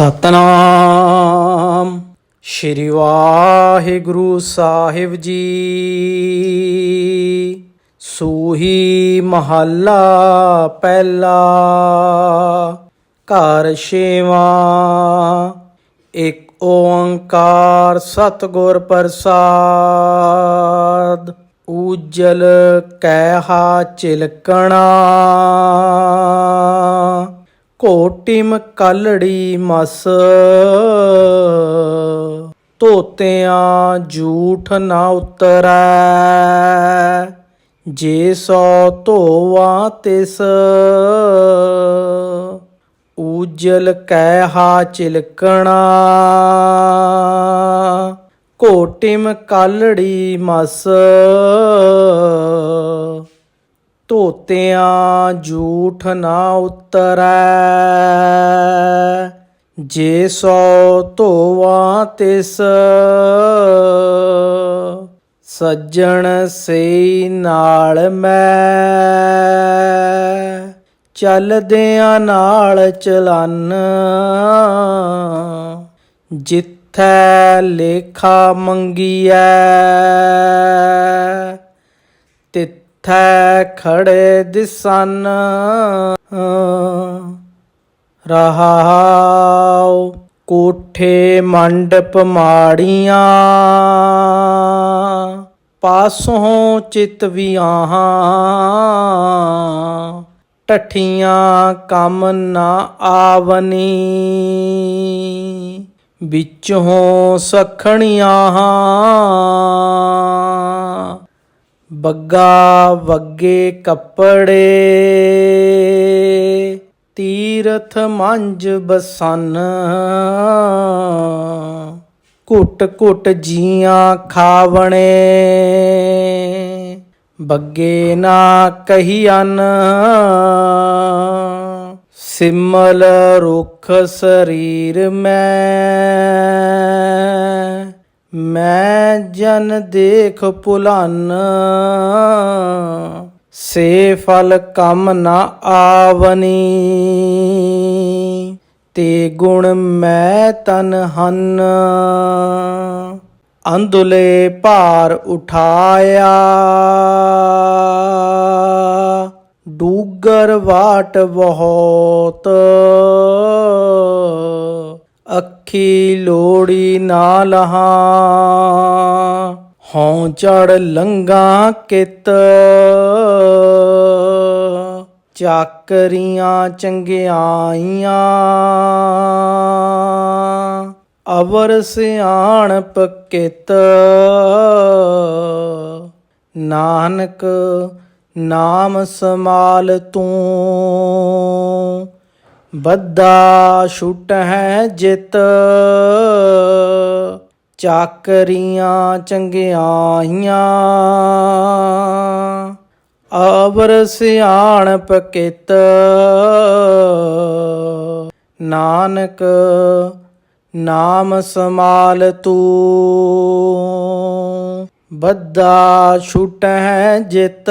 ਸਤਨਾਮ। ਸ਼੍ਰੀ ਵਾਹਿਗੁਰੂ ਸਾਹਿਬ ਜੀ। ਸੂਹੀ ਮਹੱਲਾ ਪਹਿਲਾ। ਘਰ ਛੇਵਾਂ। ਇੱਕ ਓੰਕਾਰ ਸਤਿਗੁਰ ਪ੍ਰਸਾਦ। ਉਜਲ ਕਹਿਹਾ ਚਿਲਕਣਾ। ਕੋਟਿਮ ਕਲੜੀ ਮਸ। ਤੋਤਿਆਂ ਝੂਠ ਨਾ ਉਤਰੈ। ਜੇ ਸੋ ਧੋਵਾ ਤਿਸ। ਉਜਲ ਕਹਿਹਾ ਚਿਲਕਣਾ। ਕੋਟਿਮ ਕਾਲੜੀ ਮਸ। ਧੋਤਿਆਂ ਝੂਠ ਨਾ ਉਤਰੈ। ਜੇ ਸੋ ਧੋਵਾ ਤਿਸ, ਸੱਜਣ ਸੇ ਨਾਲ ਮੈਂ। ਚੱਲਦਿਆਂ ਨਾਲ ਚਲਨ, ਜਿੱਥੈ ਲੇਖਾ ਮੰਗੀਐ ਥੈ ਖੜੇ ਦਿਸਨ। ਰਹਾਉ ਕੋਠੇ ਮੰਡਪ ਮਾੜੀਆਂ। ਪਾਸੋਂ ਚਿਤ ਵਿਆਹਾਂ ਟਠੀਆਂ ਕੰਮ ਨਾ ਆਵਨੀ। ਵਿੱਚੋਂ ਸਖਣੀਆਂ। ਬੱਗਾ ਵੱਗੇ ਕੱਪੜੇ। ਤੀਰਥ ਮੰਜ ਬਸਨ। ਘੁੱਟ ਘੁੱਟ ਜੀਆਂ ਖਾਵਣੇ। ਬੱਗੇ ਨਾ ਕਹੀਅਨ। ਸਿਮਲ ਰੁਖ ਸਰੀਰ ਮੈਂ। ਮੈਂ ਜਨ ਦੇਖ ਭੁਲਨ, ਸੇ ਫਲ ਕਮ ਨਾ ਆਵਨੀ। ਤੇ ਗੁਣ ਮੈਂ ਤਨ ਹਨ ਅੰਦੁਲੇ ਭਾਰ ਉਠਾਇਆ। ਡੂਗਰ ਵਾਟ ਬਹੁਤ ਅੱਖੀ ਲੋੜੀ ਨਾ ਲਹਾ ਹਉ ਚੜ ਲੰਗਾ ਕਿਤ। ਚਾਕਰੀਆਂ ਚੰਗਿਆਈਆਂ। ਅਵਰ ਸਿਆਣ ਪਕਿਤ ਨਾਨਕ ਨਾਮ ਸਮਾਲ ਤੂੰ। ਬੱਦਾ ਛੁਟ ਹੈ ਜਿਤ। ਚਾਕਰੀਆਂ ਚੰਗਿਆਈਆਂ ਆਵਰ ਸਿਆਣ ਪਕਿਤ ਨਾਨਕ ਨਾਮ ਸਮਾਲ ਤੂੰ। ਬੱਦਾ ਛੁਟ ਹੈ ਜਿਤ।